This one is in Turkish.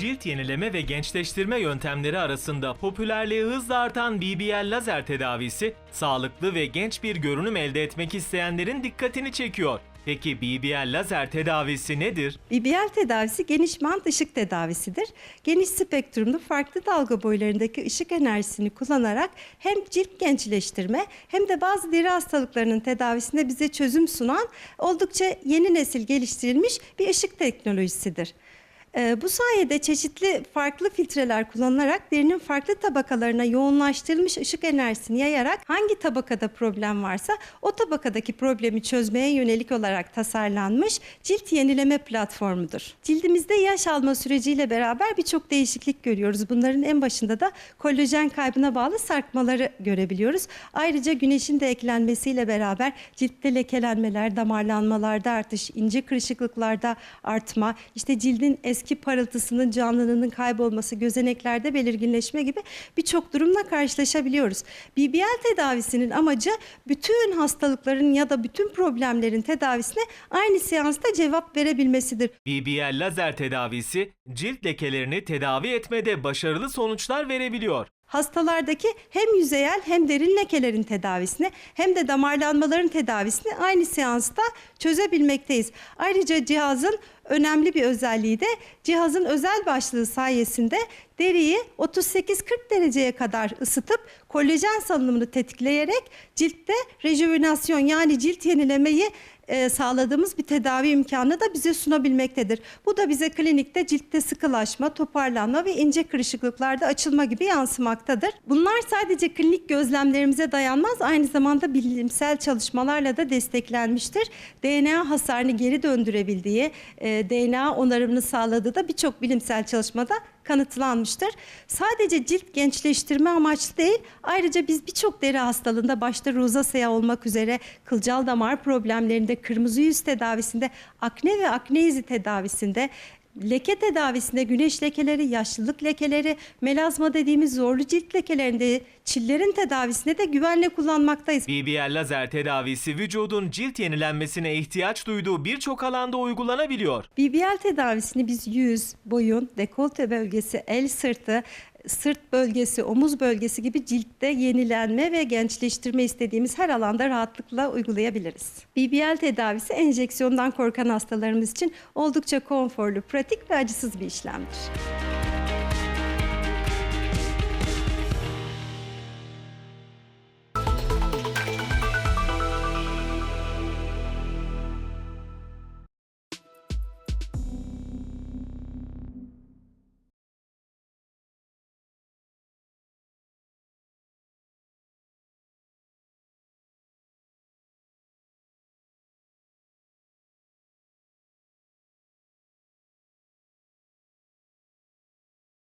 cilt yenileme ve gençleştirme yöntemleri arasında popülerliği hızla artan BBL lazer tedavisi, sağlıklı ve genç bir görünüm elde etmek isteyenlerin dikkatini çekiyor. Peki BBL lazer tedavisi nedir? BBL tedavisi geniş bant ışık tedavisidir. Geniş spektrumlu farklı dalga boylarındaki ışık enerjisini kullanarak hem cilt gençleştirme hem de bazı deri hastalıklarının tedavisinde bize çözüm sunan oldukça yeni nesil geliştirilmiş bir ışık teknolojisidir. Ee, bu sayede çeşitli farklı filtreler kullanılarak derinin farklı tabakalarına yoğunlaştırılmış ışık enerjisini yayarak hangi tabakada problem varsa o tabakadaki problemi çözmeye yönelik olarak tasarlanmış cilt yenileme platformudur. Cildimizde yaş alma süreciyle beraber birçok değişiklik görüyoruz. Bunların en başında da kolajen kaybına bağlı sarkmaları görebiliyoruz. Ayrıca güneşin de eklenmesiyle beraber ciltte lekelenmeler, damarlanmalarda artış, ince kırışıklıklarda artma, işte cildin eski parıltısının, canlılığının kaybolması, gözeneklerde belirginleşme gibi birçok durumla karşılaşabiliyoruz. BBL tedavisinin amacı bütün hastalıkların ya da bütün problemlerin tedavisine aynı seansta cevap verebilmesidir. BBL lazer tedavisi, cilt lekelerini tedavi etmede başarılı sonuçlar verebiliyor. Hastalardaki hem yüzeyel hem derin lekelerin tedavisini hem de damarlanmaların tedavisini aynı seansta çözebilmekteyiz. Ayrıca cihazın önemli bir özelliği de cihazın özel başlığı sayesinde deriyi 38-40 dereceye kadar ısıtıp kolajen salınımını tetikleyerek ciltte rejuvenasyon yani cilt yenilemeyi e, sağladığımız bir tedavi imkanı da bize sunabilmektedir. Bu da bize klinikte ciltte sıkılaşma, toparlanma ve ince kırışıklıklarda açılma gibi yansımaktadır. Bunlar sadece klinik gözlemlerimize dayanmaz, aynı zamanda bilimsel çalışmalarla da desteklenmiştir. DNA hasarını geri döndürebildiği, e, DNA onarımını sağladığı da birçok bilimsel çalışmada kanıtlanmıştır. Sadece cilt gençleştirme amaçlı değil, ayrıca biz birçok deri hastalığında başta rozasea olmak üzere kılcal damar problemlerinde, kırmızı yüz tedavisinde, akne ve akne izi tedavisinde Leke tedavisinde güneş lekeleri, yaşlılık lekeleri, melazma dediğimiz zorlu cilt lekelerinde, çillerin tedavisinde de güvenle kullanmaktayız. BBL lazer tedavisi vücudun cilt yenilenmesine ihtiyaç duyduğu birçok alanda uygulanabiliyor. BBL tedavisini biz yüz, boyun, dekolte bölgesi, el sırtı, sırt bölgesi, omuz bölgesi gibi ciltte yenilenme ve gençleştirme istediğimiz her alanda rahatlıkla uygulayabiliriz. BBL tedavisi enjeksiyondan korkan hastalarımız için oldukça konforlu, pratik ve acısız bir işlemdir.